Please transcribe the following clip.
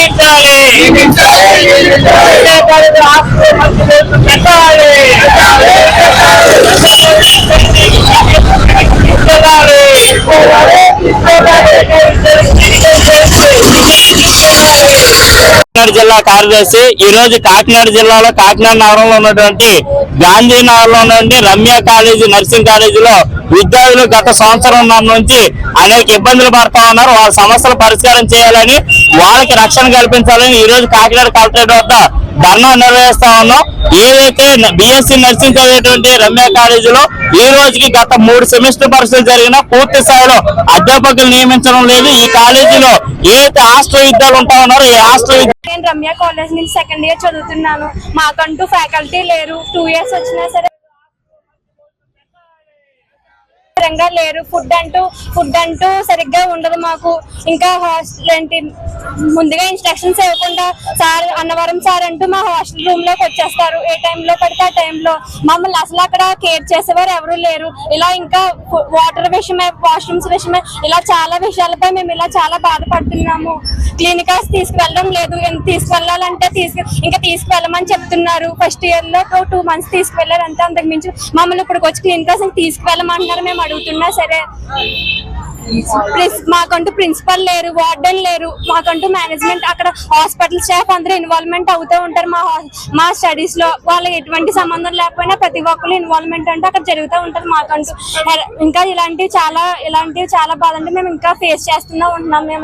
పెట్టాలి కాకినాడ జిల్లా కార్యదర్శి ఈ రోజు కాకినాడ జిల్లాలో కాకినాడ నగరంలో ఉన్నటువంటి గాంధీనగర్లో నుండి రమ్య కాలేజీ నర్సింగ్ కాలేజీలో విద్యార్థులు గత సంవత్సరం నుంచి అనేక ఇబ్బందులు పడతా ఉన్నారు. వాళ్ళ సమస్యలు పరిష్కారం చేయాలని వాళ్ళకి రక్షణ కల్పించాలని ఈ రోజు కాకినాడ కలెక్టరేట్ వద్ద ధర్నా నిర్వహిస్తా ఉన్నాం. ఏదైతే బిఎస్సి నర్సింగ్ చదివేటువంటి రమ్య కాలేజీలో ఈ రోజుకి గత మూడు సెమిస్టర్ పరీక్షలు జరిగిన పూర్తి స్థాయిలో అధ్యాపకులు నియమించడం లేదు. ఈ కాలేజీలో ఏదైతే హాస్టల్ విద్యాలు ఉంటా ఉన్నారో ఈ హాస్టల్ నేను రమ్య కాలేజ్ నుంచి సెకండ్ ఇయర్ చదువుతున్నాను. మాకంటూ ఫ్యాకల్టీ లేరు. టూ ఇయర్స్ వచ్చినా సరే సరిగ్గా లేరు. ఫుడ్ అంటూ ఫుడ్ అంటూ సరిగ్గా ఉండదు మాకు. ఇంకా హాస్టల్ ఏంటి ముందుగా ఇన్స్ట్రక్షన్స్ ఇవ్వకుండా సార్ అన్నవరం సార్ అంటూ మా హాస్టల్ రూమ్లోకి వచ్చేస్తారు. ఏ టైంలో పడితే ఆ టైంలో మమ్మల్ని అసలు అక్కడ కేర్ చేసేవారు ఎవరు లేరు. ఇలా ఇంకా వాటర్ విషయమే వాష్రూమ్స్ విషయమే ఇలా చాలా విషయాలపై మేము ఇలా చాలా బాధపడుతున్నాము. క్లినికల్స్ తీసుకువెళ్ళడం లేదు. ఎంత తీసుకువెళ్ళాలంటే తీసుకు ఇంకా తీసుకువెళ్ళమని చెప్తున్నారు. ఫస్ట్ ఇయర్లో టూ మంత్స్ తీసుకువెళ్ళారు అంతే అంతకు మించి మమ్మల్ని ఇప్పుడు వచ్చి క్లినికల్స్ తీసుకువెళ్ళమంటున్నారు మేము అడుగుతున్నా సరే. మాకంటూ ప్రిన్సిపల్ లేరు వార్డెన్ లేరు. మాకంటూ మేనేజ్మెంట్ అక్కడ హాస్పిటల్ స్టాఫ్ అందరూ ఇన్వాల్వ్మెంట్ అవుతూ ఉంటారు. మా మా స్టడీస్లో వాళ్ళకి ఎటువంటి సంబంధం లేకపోయినా ప్రతి ఒక్కరు ఇన్వాల్వ్మెంట్ అంటే అక్కడ జరుగుతూ ఉంటుంది మాకంటూ. ఇంకా ఇలాంటివి చాలా ఇలాంటివి చాలా బాధ అంటే మేము ఇంకా ఫేస్ చేస్తూనే ఉంటున్నాం. మేము